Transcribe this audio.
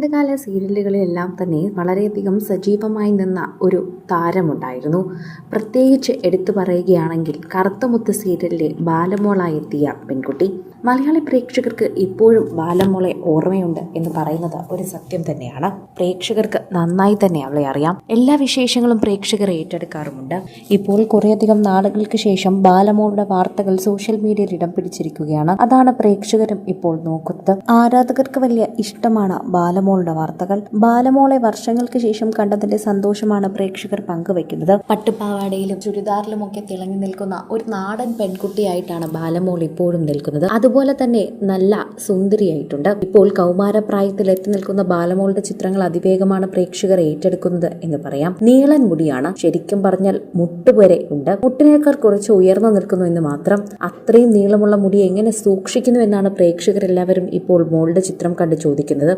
പണ്ടുകാല സീരിയലുകളിലെല്ലാം തന്നെ വളരെയധികം സജീവമായി നിന്ന ഒരു താരമുണ്ടായിരുന്നു. പ്രത്യേകിച്ച് എടുത്തു പറയുകയാണെങ്കിൽ കറുത്തമുത്ത് സീരിയലിലെ ബാലമോളായി എത്തിയ പെൺകുട്ടി. മലയാളി പ്രേക്ഷകർക്ക് ഇപ്പോഴും ബാലമോളെ ഓർമ്മയുണ്ട് എന്ന് പറയുന്നത് ഒരു സത്യം തന്നെയാണ്. പ്രേക്ഷകർക്ക് നന്നായി തന്നെ അവളെ അറിയാം. എല്ലാ വിശേഷങ്ങളും പ്രേക്ഷകർ ഏറ്റെടുക്കാറുമുണ്ട്. ഇപ്പോൾ കുറേയധികം നാളുകൾക്ക് ശേഷം ബാലമോളുടെ വാർത്തകൾ സോഷ്യൽ മീഡിയയിൽ ഇടം പിടിച്ചിരിക്കുകയാണ്. അതാണ് പ്രേക്ഷകരും ഇപ്പോൾ നോക്കുന്നത്. ആരാധകർക്ക് വലിയ ഇഷ്ടമാണ് ബാലമോളുടെ വാർത്തകൾ. ബാലമോളെ വർഷങ്ങൾക്ക് ശേഷം കണ്ടതിന്റെ സന്തോഷമാണ് പ്രേക്ഷകർ പങ്കുവെക്കുന്നത് പട്ടുപാവാടയിലും ചുരിദാറിലുമൊക്കെ തിളങ്ങി നിൽക്കുന്ന ഒരു നാടൻ പെൺകുട്ടിയായിട്ടാണ് ബാലമോൾ ഇപ്പോഴും നിൽക്കുന്നത്. അതുപോലെ തന്നെ നല്ല സുന്ദരിയായിട്ടുണ്ട്. ഇപ്പോൾ കൗമാരപ്രായത്തിൽ എത്തി നിൽക്കുന്ന ബാലമോളുടെ ചിത്രങ്ങൾ അതിവേഗമാണ് പ്രേക്ഷകർ ഏറ്റെടുക്കുന്നത് എന്ന് പറയാം. നീളൻ മുടിയാണ്. ശരിക്കും പറഞ്ഞാൽ മുട്ടുവരെ ഉണ്ട്. മുട്ടിനേക്കാൾ കുറച്ച് ഉയർന്നു നിൽക്കുന്നു എന്ന് മാത്രം. അത്രയും നീളമുള്ള മുടി എങ്ങനെ സൂക്ഷിക്കുന്നു എന്നാണ് പ്രേക്ഷകരെല്ലാവരും ഇപ്പോൾ മോളുടെ ചിത്രം കണ്ട് ചോദിക്കുന്നത്.